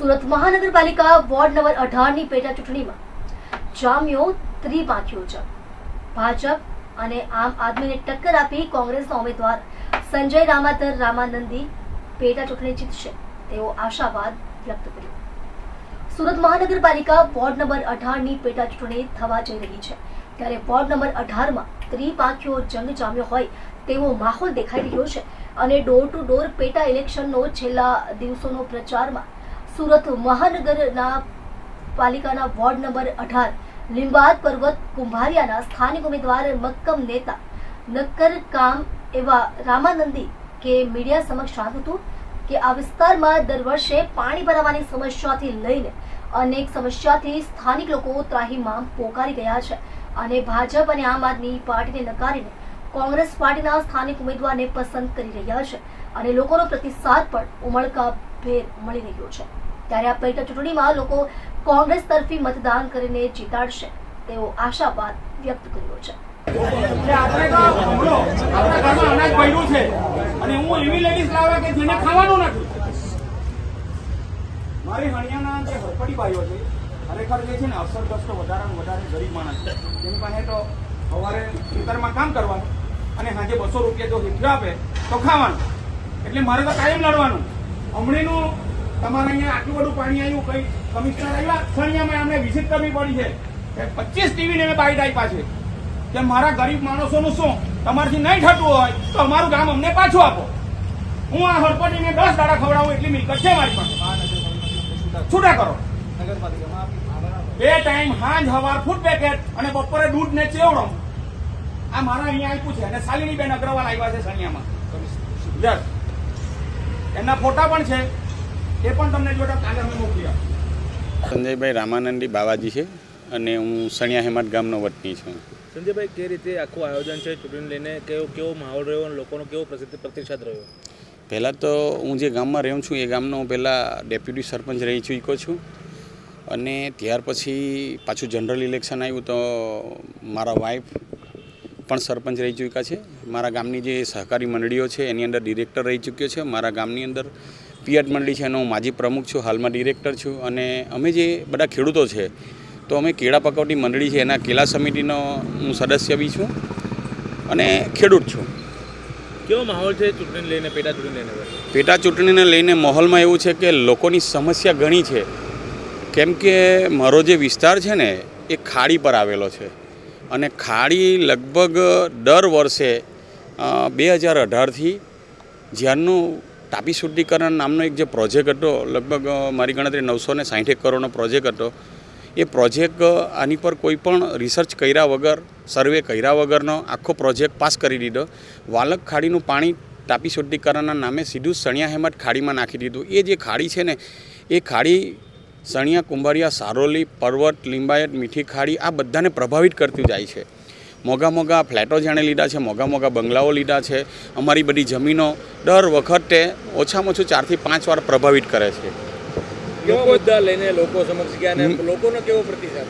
સુરત મહાનગરપાલિકા ward number અઢારની પેટા ચૂંટણીમાં જામ્યો ત્રિપાંખીઓ જંગ ભાજપ અને આમ આદમીને ટક્કર આપી કોંગ્રેસના ઉમેદવાર સંજય રામાધર રામાનંદી પેટા ચૂંટણી જીતશે. તેવો આશાવાદ વ્યક્ત કર્યો. સુરત મહાનગરપાલિકા વોર્ડ નંબર અઢારની પેટા ચૂંટણી થવા જઈ રહી છે. ત્યારે વોર્ડ નંબર અઢારમાં ત્રિપાંખીઓ જંગ જામ્યો હોય તેવો માહોલ દેખાઈ રહ્યો છે અને ડોર ટુ ડોર પેટા ઇલેક્શનનો છેલ્લા દિવસોનો પ્રચારમાં સુરત મહાનગરના પાલિકાના વોર્ડ નંબર અઢાર લીંબાદ પર્વત, કુંભારિયાના સ્થાનિક ઉમેદવાર મક્કમ નેતા, નક્કર કામ એવા રામાનંદી કે મીડિયા સમક્ષ જણાવ્યું હતું કે આ વિસ્તારમાં દર વર્ષે પાણી ભરાવાની સમસ્યાથી લઈને અનેક સમસ્યાથી સ્થાનિક લોકો ત્રાહીમામ પોકારી ગયા છે અને ભાજપ અને આમ આદમી પાર્ટીને નકારીને કોંગ્રેસ પાર્ટીના સ્થાનિક ઉમેદવારને પસંદ કરી રહ્યા છે અને લોકોનો પ્રતિસાદ પણ ઉમળકા ભેર મળી રહ્યો છે. ત્યારે આ પેટા ચૂંટણીમાં લોકો કોંગ્રેસ તરફી મતદાન કરીને જીતાડશે. તેવો આશાવાદ વ્યક્ત કર્યો છે. મારી હણિયાના જે હરપડી ભાઈઓ છે. ખરેખર જે છે ને અસરગ્રસ્ત વધારે વધારે ગરીબ માણસ છે. જેની પાસે તો સવારે ખેતરમાં કામ કરવાનું અને સાંજે બસો રૂપિયા જો હિઠ્યો આપે તો ખાવાનું. એટલે મારે તો કાયમ લડવાનું. હમણીનું તમારે અહીંયા આટલું બધું પાણી આવ્યું, કઈ કમિશનર આવ્યા? સણિયામાં અમને વિઝિટ કરવી પડી છે. કે પચીસ ટીવીને મેં બાઈટ આપ્યા છે. કે મારા ગરીબ માણસોનું શું? તમારથી નહીં થતું હોય, તો અમારું ગામ અમને પાછું આપો. હું આ હળપટીને દસ દાડા ખવડાવું એટલી મિલકત છે મારી પાસે. છૂટા કરો. બે ટાઈમ હાંજ, હવાર ફૂડ પેકેટ અને બપોરે દૂધ ને ચેવડો. આ મારા અહીંયા આપ્યું છે અને શાલિની બેન અગ્રવાલ આવ્યા છે સણિયામાં. યસ. એમના ફોટા પણ છે. એ પણ તમને જોડે કાલે અમે મોકલી આપો. સંજયભાઈ રામાનંદી બાવાજી છે અને હું સણિયા હેમાટ ગામનો વતની છું. સંજયભાઈ કે રીતે આખું આયોજન છે ચૂંટણી લઈને? કેવો કેવો માહોલ રહ્યો અને લોકોનો કેવો પ્રસિદ્ધ પ્રતિસાદ રહ્યો? પહેલાં તો હું જે ગામમાં રહ્યો છું એ ગામનો પહેલાં ડેપ્યુટી સરપંચ રહી ચૂક્યો છું. અને ત્યાર પછી પાછું જનરલ ઇલેક્શન આવ્યું તો મારા વાઈફ પણ સરપંચ રહી ચૂક્યા છે. મારા ગામની જે સહકારી મંડળીઓ છે એની અંદર ડિરેક્ટર રહી ચૂક્યો છે. મારા ગામની અંદર પિયત મંડળી છે એનો હું માજી પ્રમુખ છું હાલમાં ડિરેક્ટર છું અને અમે જે બધા ખેડૂતો છે તો અમે કેળા પકવટી મંડળી છે એના કેલા સમિતિનો હું સદસ્ય બી છું અને ખેડૂત છું. કેવો માહોલ છે ચૂંટણી લઈને પેટા ચૂંટણી લઈને? પેટા ચૂંટણીને લઈને માહોલમાં એવું છે કે લોકોની સમસ્યા ઘણી છે. કેમ કે મારો જે વિસ્તાર છે ને એ ખાડી પર આવેલો છે. અને ખાડી લગભગ દર વર્ષે બે હજાર અઢારથી જ્યારનું તાપી શુદ્ધિકરણ નામનો એક જે પ્રોજેક્ટ હતો, લગભગ મારી ગણતરી નવસો ને સાઠેક કરોડનો પ્રોજેક્ટ હતો, એ પ્રોજેક્ટ આની પર કોઈ પણ રિસર્ચ કર્યા વગર સર્વે કર્યા વગરનો આખો પ્રોજેક્ટ પાસ કરી દીધો. વાલક ખાડીનું પાણી તાપી શુદ્ધિકરણના નામે સીધું સણિયા હેમત ખાડીમાં નાખી દીધું. એ જે ખાડી છે ને, એ ખાડી સણિયા, કુંભારિયા, સારોલી, પર્વત, લિંબાયત, મીઠી ખાડી આ બધાને પ્રભાવિત કરતી જાય છે. મોગા મોગા ફ્લેટો જાણે લીધા છે મોગા મોગા બંગલાઓ લીધા છે. અમારી બધી જમીનો દર વખતે ઓછામાં ઓછું ચારથી પાંચ વાર પ્રભાવિત કરે છે. લઈને લોકો સમક્ષ ગયા લોકોનો કેવો પ્રતિસાદ?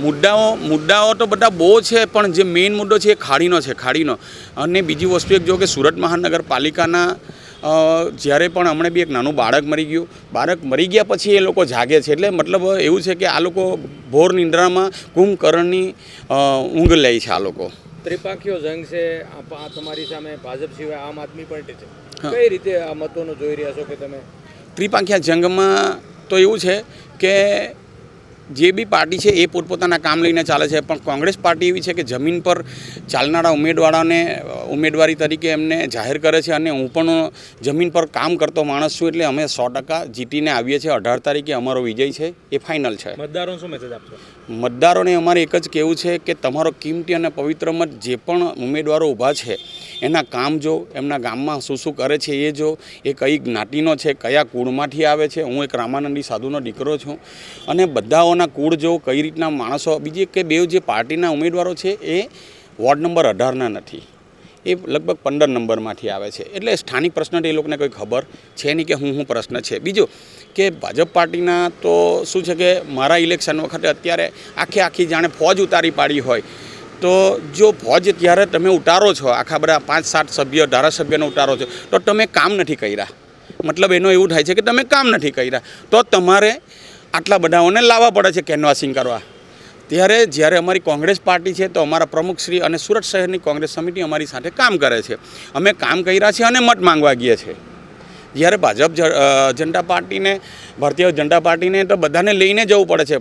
મુદ્દાઓ મુદ્દાઓ તો બધા બહુ છે પણ જે મેઇન મુદ્દો છે એ ખાડીનો છે ખાડીનો. અને બીજી વસ્તુ એક જો કે સુરત મહાનગરપાલિકાના જ્યારે પણ હમણાં બી એક નાનું બાળક મરી ગયું બાળક મરી ગયા પછી એ લોકો જાગે છે. એટલે મતલબ એવું છે કે આ લોકો ભોર નિંદ્રામાં કુંભકર્ણની ઊંઘ લે છે આ લોકો. ત્રિપાંખીઓ જંગ છે? આ તમારી સામે ભાજપ સિવાય આમ આદમી પાર્ટી છે. કઈ રીતે આ મતોનો જોઈ રહ્યા છો કે તમે? ત્રિપાંખિયા જંગમાં તો એવું છે કે જે બી પાર્ટી છે એ પોતપોતાના કામ લઈને ચાલે છે. પણ કોંગ્રેસ પાર્ટી એવી છે કે જમીન પર ચાલનારા ઉમેદવારોને ઉમેદવારી તરીકે એમને જાહેર કરે છે અને હું પણ જમીન પર કામ કરતો માણસ છું એટલે અમે સો ટકા જીતીને આવીએ છીએ. અઢાર તારીખે અમારો વિજય છે એ ફાઇનલ છે. મતદારોને શું મેસેજ આપશો? મતદારોને અમારે એક જ કહેવું છે કે તમારો કિંમતી અને પવિત્ર મત જે પણ ઉમેદવારો ઊભા છે એના કામ જો એમના ગામમાં શું શું કરે છે એ જો એ કઈ જ્ઞાતિનો છે કયા કુળમાંથી આવે છે હું એક રામાનંદી સાધુનો દીકરો છું. અને બધાઓના કુળ જો કઈ રીતના માણસો બીજી કે બે જે પાર્ટીના ઉમેદવારો છે એ વોર્ડ નંબર અઢારના નથી. એ લગભગ પંદર નંબરમાંથી આવે છે. એટલે સ્થાનિક પ્રશ્ન એ લોકોને કોઈ ખબર છે નહીં કે હું હું પ્રશ્ન છે. બીજો કે ભાજપ પાર્ટીના તો શું છે કે મારા ઇલેક્શન વખતે અત્યારે આખી આખી જાણે ફોજ ઉતારી પાડી હોય. તો જો ફોજ ત્યારે તમે ઉતારો છો, આખા બધા પાંચ, સાત સભ્ય, ધારાસભ્યને ઉતારો છો, તો તમે કામ નથી કર્યા. મતલબ એનો એવું થાય છે કે તમે કામ નથી કર્યા. તો તમારે આટલા બધાઓને લાવવા પડે છે કેનવાસિંગ કરવા. ત્યારે જ્યારે અમારી કોંગ્રેસ પાર્ટી છે તો અમારા પ્રમુખશ્રી અને સુરત શહેરની કોંગ્રેસ સમિતિ અમારી સાથે કામ કરે છે. અમે કામ કર્યા છે અને મત માંગવા ગયા છે જ્યારે ભાજપ જનતા પાર્ટીને ભારતીય જનતા પાર્ટીને તો બધાને લઈને જવું પડે છે.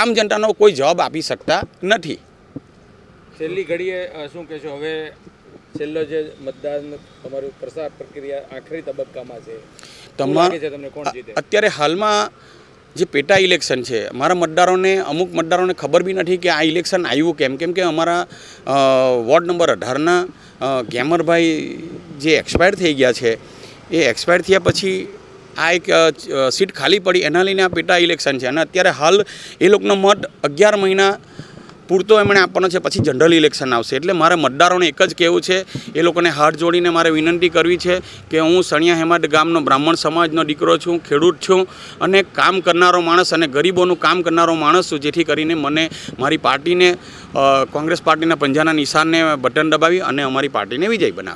આમ જનતાનો કોઈ જવાબ આપી શકતા નથી. છેલ્લી ઘડીએ શું કહેશો? હવે છેલ્લો જે મતદાન તમારું પ્રસાર પ્રક્રિયા આખરી તબક્કામાં છે. તમાર અત્યારે હાલમાં જે પેટા ઇલેક્શન છે અમારા મતદારોને, અમુક મતદારોને ખબર બી નથી કે આ ઇલેક્શન આવ્યું કેમ? કેમ કે અમારા વોર્ડ નંબર અઢારના ગેમરભાઈ જે એક્સપાયર થઈ ગયા છે, એ એક્સપાયર થયા પછી આ એક સીટ ખાલી પડી, એના લઈને આ પેટા ઇલેક્શન છે. અને અત્યારે હાલ એ લોકોનો મત અગિયાર મહિના પૂરતો એમણે આપવાનો છે. પછી જનરલ ઇલેક્શન આવશે. એટલે મારે મતદારોને એક જ કહેવું છે, એ લોકોને હાથ જોડીને મારે વિનંતી કરવી છે કે હું સણિયા હેમાડ ગામનો બ્રાહ્મણ સમાજનો દીકરો છું, ખેડૂત છું અને કામ કરનારો માણસ અને ગરીબોનું કામ કરનારો માણસ છું, જેથી કરીને મને મારી પાર્ટીને કોંગ્રેસ પાર્ટીના પંજાના નિશાનને બટન દબાવી અને અમારી પાર્ટીને વિજય બનાવે.